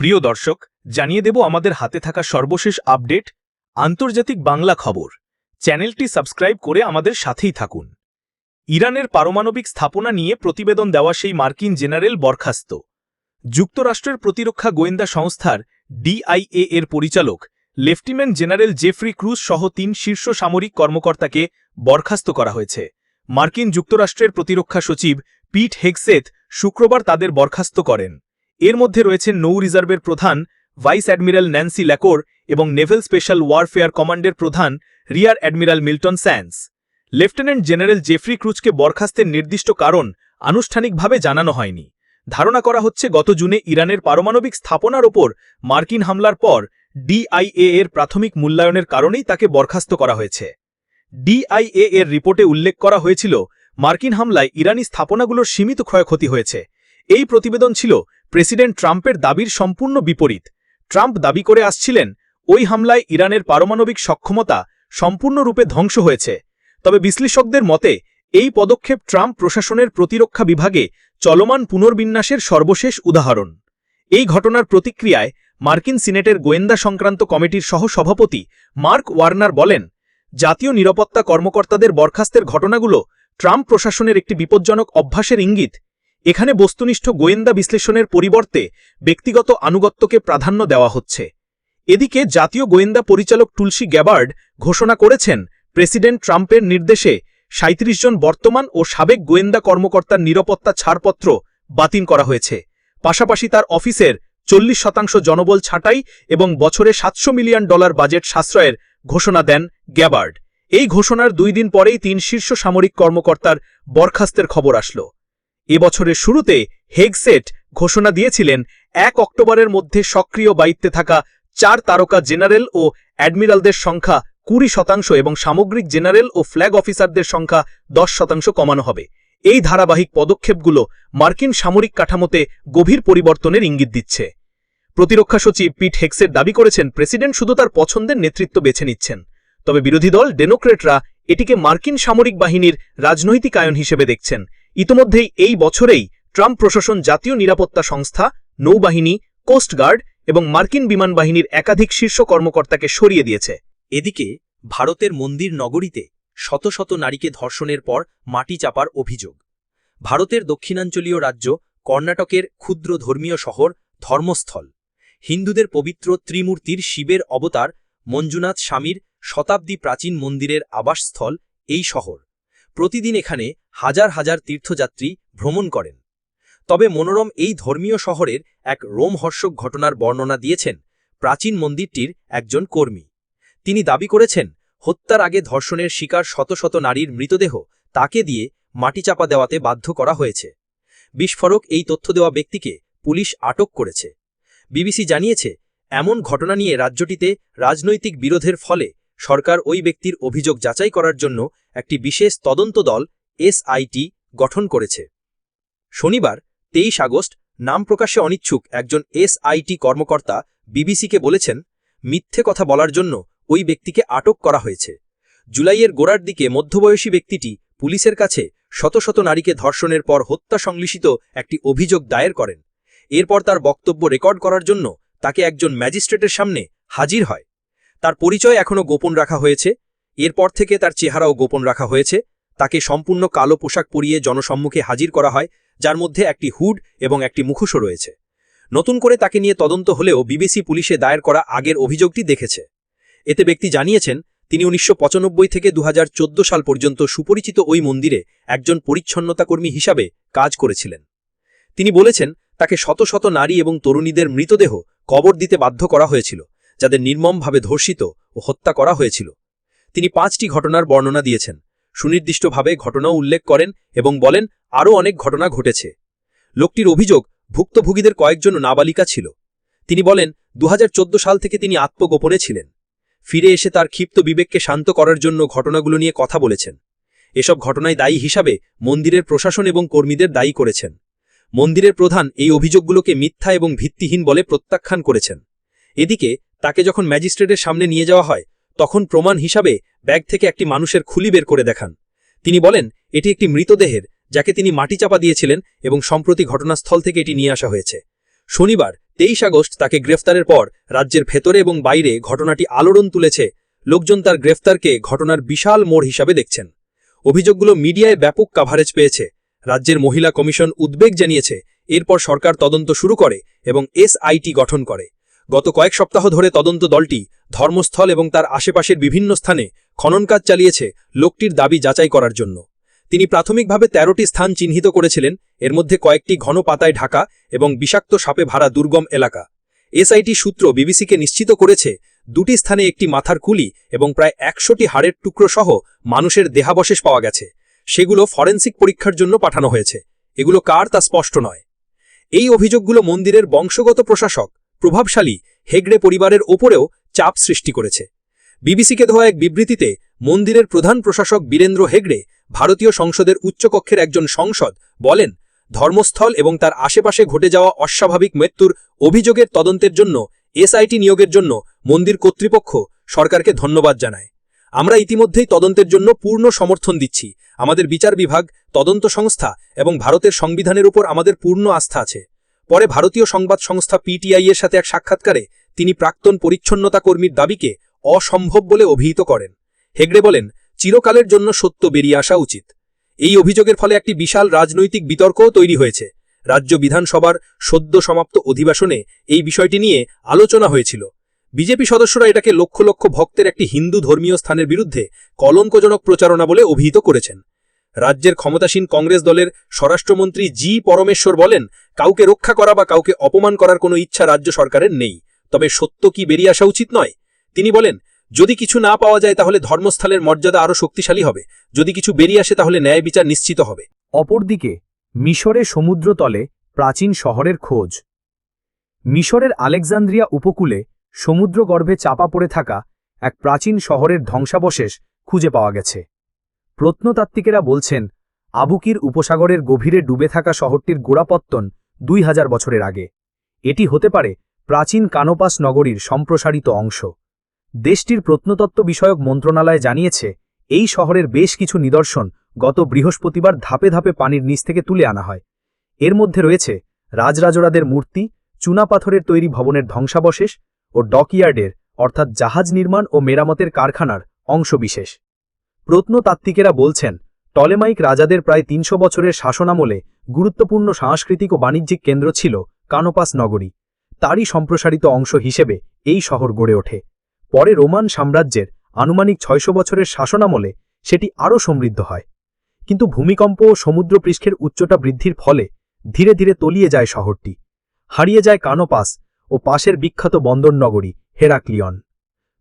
প্রিয় দর্শক, জানিয়ে দেব আমাদের হাতে থাকা সর্বশেষ আপডেট, আন্তর্জাতিক বাংলা খবর। চ্যানেলটি সাবস্ক্রাইব করে আমাদের সাথেই থাকুন। ইরানের পারমাণবিক স্থাপনা নিয়ে প্রতিবেদন দেওয়া সেই মার্কিন জেনারেল বরখাস্ত। যুক্তরাষ্ট্রের প্রতিরক্ষা গোয়েন্দা সংস্থার ডিআইএ এর পরিচালক, লেফটেন্যান্ট জেনারেল জেফ্রি ক্রুজ সহ তিন শীর্ষ সামরিক কর্মকর্তাকে বরখাস্ত করা হয়েছে। মার্কিন যুক্তরাষ্ট্রের প্রতিরক্ষা সচিব পিট হেগসেথ শুক্রবার তাদের বরখাস্ত করেন। এর মধ্যে রয়েছেন নৌ রিজার্ভের প্রধান, ভাইস অ্যাডমিরাল ন্যান্সি ল্যাকোর এবং নেভেল স্পেশাল ওয়ারফেয়ার কমান্ডের প্রধান, rear admiral Milton Sands. Lieutenant general Jeffrey ক্রুজকে বরখাস্তের নির্দিষ্ট কারণ আনুষ্ঠানিকভাবে জানানো হয়নি। ধারণা করা হচ্ছে, গত জুনে ইরানের পারমাণবিক স্থাপনার ওপর মার্কিন হামলার পর ডিআইএ এর প্রাথমিক মূল্যায়নের কারণেই তাকে বরখাস্ত করা হয়েছে। ডিআইএ এর রিপোর্টে উল্লেখ করা হয়েছিল, মার্কিন হামলায় ইরানি স্থাপনাগুলোর সীমিত ক্ষয়ক্ষতি হয়েছে। এই প্রতিবেদন ছিল প্রেসিডেন্ট ট্রাম্পের দাবির সম্পূর্ণ বিপরীত। ট্রাম্প দাবি করে আসছিলেন, ওই হামলায় ইরানের পারমাণবিক সক্ষমতা সম্পূর্ণরূপে ধ্বংস হয়েছে। তবে বিশ্লেষকদের মতে, এই পদক্ষেপ ট্রাম্প প্রশাসনের প্রতিরক্ষা বিভাগে চলমান পুনর্বিন্যাসের সর্বশেষ উদাহরণ। এই ঘটনার প্রতিক্রিয়ায় মার্কিন সিনেটের গোয়েন্দা সংক্রান্ত কমিটির সহ-সভাপতি মার্ক ওয়ার্নার বলেন, জাতীয় নিরাপত্তা কর্মকর্তাদের বরখাস্তের ঘটনাগুলো ট্রাম্প প্রশাসনের একটি বিপজ্জনক অভ্যাসের ইঙ্গিত। এখানে বস্তুনিষ্ঠ গোয়েন্দা বিশ্লেষণের পরিবর্তে ব্যক্তিগত আনুগত্যকে প্রাধান্য দেওয়া হচ্ছে। এদিকে জাতীয় গোয়েন্দা পরিচালক টুলসি গ্যাবার্ড ঘোষণা করেছেন, প্রেসিডেন্ট ট্রাম্পের নির্দেশে ৩৭ জন বর্তমান ও সাবেক গোয়েন্দা কর্মকর্তার নিরাপত্তা ছাড়পত্র বাতিল করা হয়েছে। পাশাপাশি তার অফিসের চল্লিশ শতাংশ জনবল ছাঁটাই এবং বছরে সাতশো মিলিয়ন ডলার বাজেট সাশ্রয়ের ঘোষণা দেন গ্যাবার্ড। এই ঘোষণার দুই দিন পরেই তিন শীর্ষ সামরিক কর্মকর্তার বরখাস্তের খবর আসলো। এবছরের শুরুতে হেগসেট ঘোষণা দিয়েছিলেন, এক অক্টোবরের মধ্যে সক্রিয় দায়িত্বে থাকা চার তারকা জেনারেল ও অ্যাডমিরালদের সংখ্যা কুড়ি শতাংশ এবং সামগ্রিক জেনারেল ও ফ্ল্যাগ অফিসারদের সংখ্যা দশ শতাংশ কমানো হবে। এই ধারাবাহিক পদক্ষেপগুলো মার্কিন সামরিক কাঠামোতে গভীর পরিবর্তনের ইঙ্গিত দিচ্ছে। প্রতিরক্ষা সচিব পিট হেক্সের দাবি করেছেন, প্রেসিডেন্ট শুধু তার পছন্দের নেতৃত্ব বেছে নিচ্ছেন। তবে বিরোধী দল ডেমোক্রেটরা এটিকে মার্কিন সামরিক বাহিনীর রাজনৈতিকায়ন হিসেবে দেখছেন। ইতোমধ্যেই এই বছরেই ট্রাম্প প্রশাসন জাতীয় নিরাপত্তা সংস্থা, নৌবাহিনী কোস্টগার্ড এবং মার্কিন বিমান বাহিনীর একাধিক শীর্ষ কর্মকর্তাকে সরিয়ে দিয়েছে। এদিকে ভারতের মন্দির নগরীতে শত শত নারীকে ধর্ষণের পর মাটি চাপার অভিযোগ। ভারতের দক্ষিণাঞ্চলীয় রাজ্য কর্ণাটকের ক্ষুদ্র ধর্মীয় শহর ধর্মস্থল। হিন্দুদের পবিত্র ত্রিমূর্তির শিবের অবতার মঞ্জুনাথ স্বামীর শতাব্দী প্রাচীন মন্দিরের আবাসস্থল এই শহর। প্রতিদিন এখানে হাজার হাজার তীর্থযাত্রী ভ্রমণ করেন। তবে মনোরম এই ধর্মীয় শহরের এক রোমহর্ষক ঘটনার বর্ণনা দিয়েছেন প্রাচীন মন্দিরটির একজন কর্মী। তিনি দাবি করেছেন, হত্যার আগে ধর্ষণের শিকার শত শত নারীর মৃতদেহ তাকে দিয়ে মাটি চাপা দেওয়াতে বাধ্য করা হয়েছে। বিস্ফোরক এই তথ্য দেওয়া ব্যক্তিকে পুলিশ আটক করেছে। বিবিসি জানিয়েছে, এমন ঘটনা নিয়ে রাজ্যটিতে রাজনৈতিক বিরোধের ফলে সরকার ওই ব্যক্তির অভিযোগ যাচাই করার জন্য একটি বিশেষ তদন্ত দল এসআইটি গঠন করেছে। শনিবার, তেইশ আগস্ট, নাম প্রকাশে অনিচ্ছুক একজন এসআইটি কর্মকর্তা বিবিসিকে বলেছেন, মিথ্যে কথা বলার জন্য ওই ব্যক্তিকে আটক করা হয়েছে। জুলাইয়ের গোড়ার দিকে মধ্যবয়সী ব্যক্তিটি পুলিশের কাছে শত শত নারীকে ধর্ষণের পর হত্যা সংলিশিত একটি অভিযোগ দায়ের করেন। এরপর তার বক্তব্য রেকর্ড করার জন্য তাকে একজন ম্যাজিস্ট্রেটের সামনে হাজির হয়। তার পরিচয় এখনও গোপন রাখা হয়েছে। এরপর থেকে তার চেহারাও গোপন রাখা হয়েছে। তাকে সম্পূর্ণ কালো পোশাক পরিয়ে জনসম্মুখে হাজির করা হয়, যার মধ্যে একটি হুড এবং একটি মুখোশও রয়েছে। নতুন করে তাকে নিয়ে তদন্ত হলেও বিবিসি পুলিশে দায়ের করা আগের অভিযোগটি দেখেছে। এতে ব্যক্তি জানিয়েছেন, তিনি উনিশশো পঁচানব্বই থেকে দু হাজার চোদ্দ সাল পর্যন্ত সুপরিচিত ওই মন্দিরে একজন পরিচ্ছন্নতাকর্মী হিসাবে কাজ করেছিলেন। তিনি বলেছেন, তাকে শত শত নারী এবং তরুণীদের মৃতদেহ কবর দিতে বাধ্য করা হয়েছিল, যাদের নির্মমভাবে ধর্ষিত ও হত্যা করা হয়েছিল। তিনি পাঁচটি ঘটনার বর্ণনা দিয়েছেন। সুনির্দিষ্টভাবে ঘটনাও উল্লেখ করেন এবং বলেন, আরও অনেক ঘটনা ঘটেছে। লোকটির অভিযোগ, ভুক্তভোগীদের কয়েকজন নাবালিকা ছিল। তিনি বলেন দু হাজার চোদ্দ সাল থেকে তিনি আত্মগোপনে ছিলেন। ফিরে এসে তার ক্ষিপ্ত বিবেককে শান্ত করার জন্য ঘটনাগুলো নিয়ে কথা বলেছেন। এসব ঘটনায় দায়ী হিসাবে মন্দিরের প্রশাসন এবং কর্মীদের দায়ী করেছেন। মন্দিরের প্রধান এই অভিযোগগুলোকে মিথ্যা এবং ভিত্তিহীন বলে প্রত্যাখ্যান করেছেন। এদিকে, তাকে যখন ম্যাজিস্ট্রেটের সামনে নিয়ে যাওয়া হয় তখন প্রমাণ হিসাবে ব্যাগ থেকে একটি মানুষের খুলি বের করে দেখান। তিনি বলেন, এটি একটি মৃতদেহের, যাকে তিনি মাটি চাপা দিয়েছিলেন এবং সম্প্রতি ঘটনাস্থল থেকে এটি নিয়ে আসা হয়েছে। শনিবার, তেইশ আগস্ট, তাকে গ্রেফতারের পর রাজ্যের ভেতরে এবং বাইরে ঘটনাটি আলোড়ন তুলেছে। লোকজন তার গ্রেফতারকে ঘটনার বিশাল মোড় হিসাবে দেখছেন। অভিযোগগুলো মিডিয়ায় ব্যাপক কাভারেজ পেয়েছে। রাজ্যের মহিলা কমিশন উদ্বেগ জানিয়েছে, এরপর সরকার তদন্ত শুরু করে এবং এসআইটি গঠন করে। গত কয়েক সপ্তাহ ধরে তদন্ত দলটি ধর্মস্থল এবং তার আশেপাশের বিভিন্ন স্থানে খনন কাজ চালিয়েছে লোকটির দাবি যাচাই করার জন্য। তিনি প্রাথমিকভাবে তেরোটি স্থান চিহ্নিত করেছিলেন, এর মধ্যে কয়েকটি ঘন পাতায় ঢাকা এবং বিষাক্ত সাপে ভাড়া দুর্গম এলাকা। এসআইটি সূত্র বিবিসিকে নিশ্চিত করেছে, দুটি স্থানে একটি মাথার কুলি এবং প্রায় একশোটি হাড়ের টুকরো সহ মানুষের দেহাবশেষ পাওয়া গেছে। সেগুলো ফরেন্সিক পরীক্ষার জন্য পাঠানো হয়েছে। এগুলো কার তা স্পষ্ট নয়। এই অভিযোগগুলো মন্দিরের বংশগত প্রশাসক প্রভাবশালী হেগড়ে পরিবারের ওপরেও চাপ সৃষ্টি করেছে। বিবিসিকে দেওয়া এক বিবৃতিতে মন্দিরের প্রধান প্রশাসক বীরেন্দ্র হেগড়ে ভারতীয় সংসদের উচ্চকক্ষের একজন সংসদ বলেন, ধর্মস্থল এবং তার আশেপাশে ঘটে যাওয়া অস্বাভাবিক মৃত্যুর অভিযোগের তদন্তের জন্য, এসআইটি নিয়োগের জন্য মন্দির কর্তৃপক্ষ সরকারকে ধন্যবাদ জানায়। আমরা ইতিমধ্যেই তদন্তের জন্য পূর্ণ সমর্থন দিচ্ছি। আমাদের বিচার বিভাগ, তদন্ত সংস্থা এবং ভারতের সংবিধানের উপর আমাদের পূর্ণ আস্থা আছে। পরে ভারতীয় সংবাদ সংস্থা পিটিআই এর সাথে এক সাক্ষাৎকারে তিনি প্রাক্তন পরিচ্ছন্নতা কর্মীর দাবিকে অসম্ভব বলে অভিহিত করেন। হেগড়ে বলেন, চিরকালের জন্য সত্য বেরিয়ে আসা উচিত। এই অভিযোগের ফলে একটি বিশাল রাজনৈতিক বিতর্কও তৈরি হয়েছে। রাজ্য বিধানসভার সদ্য সমাপ্ত অধিবেশনে এই বিষয়টি নিয়ে আলোচনা হয়েছিল। বিজেপি সদস্যরা এটাকে লক্ষ লক্ষ ভক্তের একটি হিন্দু ধর্মীয় স্থানের বিরুদ্ধে কলঙ্কজনক প্রচারণা বলে অভিহিত করেছেন। রাজ্যের ক্ষমতাসীন কংগ্রেস দলের স্বরাষ্ট্রমন্ত্রী জি পরমেশ্বর বলেন, কাউকে রক্ষা করা বা কাউকে অপমান করার কোনো ইচ্ছা রাজ্য সরকারের নেই। তবে সত্য কি বেরিয়ে আসা উচিত নয়? তিনি বলেন, যদি কিছু না পাওয়া যায় তাহলে ধর্মস্থলের মর্যাদা আরও শক্তিশালী হবে। যদি কিছু বেরিয়ে আসে তাহলে ন্যায় বিচার নিশ্চিত হবে। অপরদিকে, মিশরে সমুদ্রতলে প্রাচীন শহরের খোঁজ। মিশরের আলেকজান্দ্রিয়া উপকূলে সমুদ্রগর্ভে চাপা পড়ে থাকা এক প্রাচীন শহরের ধ্বংসাবশেষ খুঁজে পাওয়া গেছে। প্রত্নতাত্ত্বিকেরা বলছেন, আবুকির উপসাগরের গভীরে ডুবে থাকা শহরটির গোড়াপত্তন দুই হাজার বছরের আগে। এটি হতে পারে প্রাচীন কানোপাস নগরীর সম্প্রসারিত অংশ। দেশটির প্রত্নতত্ত্ব বিষয়ক মন্ত্রণালয় জানিয়েছে, এই শহরের বেশ কিছু নিদর্শন গত বৃহস্পতিবার ধাপে ধাপে পানির নিচ থেকে তুলে আনা হয়। এর মধ্যে রয়েছে রাজরাজরাদের মূর্তি চুনাপাথরের তৈরি ভবনের ধ্বংসাবশেষ ও ডকইয়ার্ডের, অর্থাৎ জাহাজ নির্মাণ ও মেরামতের কারখানার, অংশবিশেষ। প্রত্নতাত্ত্বিকেরা বলছেন, টলেমাইক রাজাদের প্রায় তিনশো বছরের শাসনামলে গুরুত্বপূর্ণ সাংস্কৃতিক ও বাণিজ্যিক কেন্দ্র ছিল কানোপাস নগরী। তারই সম্প্রসারিত অংশ হিসেবে এই শহর গড়ে ওঠে। পরে রোমান সাম্রাজ্যের আনুমানিক ছয়শো বছরের শাসনামলে সেটি আরও সমৃদ্ধ হয়। কিন্তু ভূমিকম্প ও সমুদ্রপৃষ্ঠের উচ্চতা বৃদ্ধির ফলে ধীরে ধীরে তলিয়ে যায় শহরটি। হারিয়ে যায় কানোপাস ও পাশের বিখ্যাত বন্দর নগরী হেরাক্লিয়ন।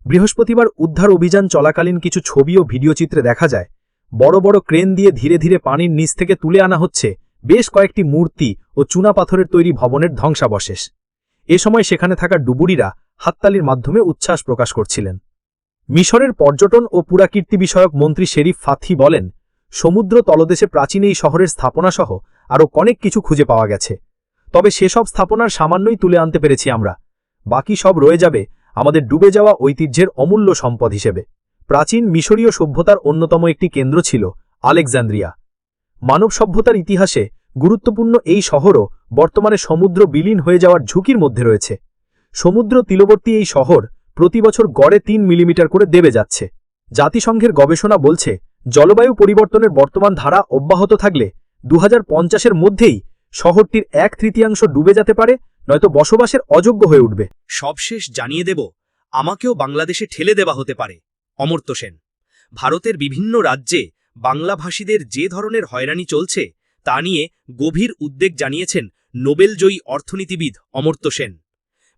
বৃহস্পতিবার উদ্ধার অভিযান চলাকালীন কিছু ছবি ও ভিডিওচিত্রে দেখা যায়, বড় বড় ক্রেন দিয়ে ধীরে ধীরে পানির নিচ থেকে তুলে আনা হচ্ছে বেশ কয়েকটি মূর্তি ও চুনাপাথরের তৈরি ভবনের ধ্বংসাবশেষ। এ সময় সেখানে থাকা ডুবুরিরা হাততালির মাধ্যমে উচ্ছ্বাস প্রকাশ করছিলেন। মিশরের পর্যটন ও পুরাকীর্তি বিষয়ক মন্ত্রী শেরিফ ফাথি বলেন, সমুদ্র তলদেশে প্রাচীন এই শহরের স্থাপনাসহ আরও অনেক কিছু খুঁজে পাওয়া গেছে। তবে সেসব স্থাপনার সামান্যই তুলে আনতে পেরেছি আমরা। বাকি সব রয়ে যাবে আমাদের ডুবে যাওয়া ঐতিহ্যের অমূল্য সম্পদ হিসেবে। প্রাচীন মিশরীয় সভ্যতার অন্যতম একটি কেন্দ্র ছিল আলেকজান্দ্রিয়া। মানব সভ্যতার ইতিহাসে গুরুত্বপূর্ণ এই শহরও বর্তমানে সমুদ্র বিলীন হয়ে যাওয়ার ঝুঁকির মধ্যে রয়েছে। সমুদ্র তীরবর্তী এই শহর প্রতি বছর গড়ে তিন মিলিমিটার করে দেবে যাচ্ছে। জাতিসংঘের গবেষণা বলছে, জলবায়ু পরিবর্তনের বর্তমান ধারা অব্যাহত থাকলে দু এর মধ্যেই শহরটির এক তৃতীয়াংশ ডুবে যেতে পারে, নয়তো বসবাসের অযোগ্য হয়ে উঠবে। সবশেষ জানিয়ে দেব, আমাকেও বাংলাদেশে ঠেলে দেওয়া হতে পারে, অমর্ত্য সেন। ভারতের বিভিন্ন রাজ্যে বাংলাভাষীদের যে ধরনের হয়রানি চলছে, তা নিয়ে গভীর উদ্বেগ জানিয়েছেন নোবেলজয়ী অর্থনীতিবিদ অমর্ত্য সেন।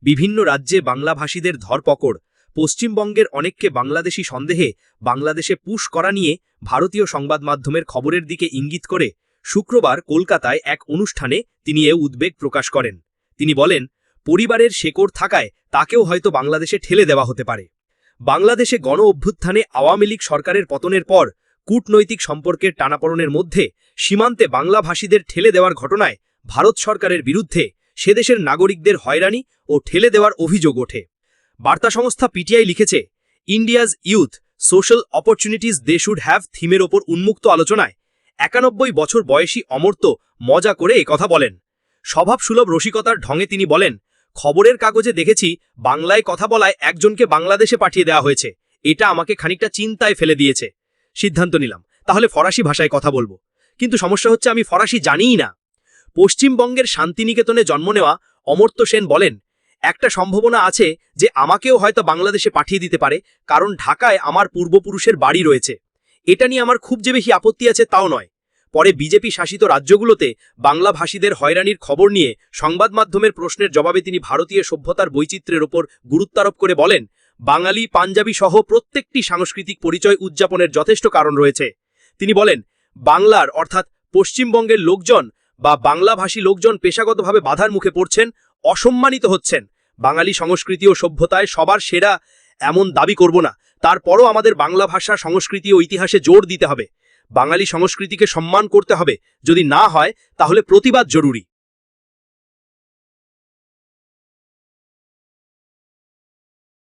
বিভিন্ন রাজ্যে বাংলাভাষীদের ধরপকড়, পশ্চিমবঙ্গের অনেককে বাংলাদেশি সন্দেহে বাংলাদেশে পুশ করা নিয়ে ভারতীয় সংবাদ মাধ্যমের খবরের দিকে ইঙ্গিত করে শুক্রবার কলকাতায় এক অনুষ্ঠানে তিনি এ উদ্বেগ প্রকাশ করেন। তিনি বলেন, পরিবারের শেকড় থাকায় তাকেও হয়তো বাংলাদেশে ঠেলে দেওয়া হতে পারে। বাংলাদেশে গণ অভ্যুত্থানে আওয়ামী লীগ সরকারের পতনের পর কূটনৈতিক সম্পর্কের টানাপড়নের মধ্যে সীমান্তে বাংলাভাষীদের ঠেলে দেওয়ার ঘটনায় ভারত সরকারের বিরুদ্ধে সেদেশের নাগরিকদের হয়রানি ও ঠেলে দেওয়ার অভিযোগ ওঠে। বার্তা সংস্থা পিটিআই লিখেছে India's youth, social opportunities they should have থিমের ওপর উন্মুক্ত আলোচনায় একানব্বই বছর বয়সী অমর্ত্য মজা করে কথা বলেন। স্বভাবসুলভ রসিকতার ঢঙে তিনি বলেন, খবরের কাগজে দেখেছি বাংলায় কথা বলায় একজনকে বাংলাদেশে পাঠিয়ে দেওয়া হয়েছে। এটা আমাকে খানিকটা চিন্তায় ফেলে দিয়েছে। সিদ্ধান্ত নিলাম। তাহলে ফরাসি ভাষায় কথা বলব। কিন্তু সমস্যা হচ্ছে আমি ফরাসি জানিই না। পশ্চিমবঙ্গের শান্তিনিকেতনে জন্ম নেওয়া অমর্ত্য সেন বলেন, একটা সম্ভাবনা আছে যে আমাকেও হয়তো বাংলাদেশে পাঠিয়ে দিতে পারে, কারণ ঢাকায় আমার পূর্বপুরুষের বাড়ি রয়েছে। এটা নিয়ে আমার খুব যে বেশি আপত্তি আছে তাও নয়। পরে বিজেপি শাসিত রাজ্যগুলোতে বাংলা ভাষীদের হয়রানির খবর নিয়ে সংবাদ মাধ্যমের প্রশ্নের জবাবে তিনি ভারতীয় সভ্যতার বৈচিত্র্যের ওপর গুরুত্বারোপ করে বলেন, বাঙালি, পাঞ্জাবি সহ প্রত্যেকটি সাংস্কৃতিক পরিচয় উদযাপনের যথেষ্ট কারণ রয়েছে। তিনি বলেন, বাংলার অর্থাৎ পশ্চিমবঙ্গের লোকজন বা বাংলাভাষী লোকজন পেশাগতভাবে বাধার মুখে পড়ছেন, অসম্মানিত হচ্ছেন। বাঙালি সংস্কৃতি ও সভ্যতায় সবার সেরা এমন দাবি করব না। তারপরও আমাদের বাংলা ভাষা, সংস্কৃতি ও ইতিহাসে জোর দিতে হবে। বাঙালি সংস্কৃতিকে সম্মান করতে হবে। যদি না হয়, তাহলে প্রতিবাদ জরুরি।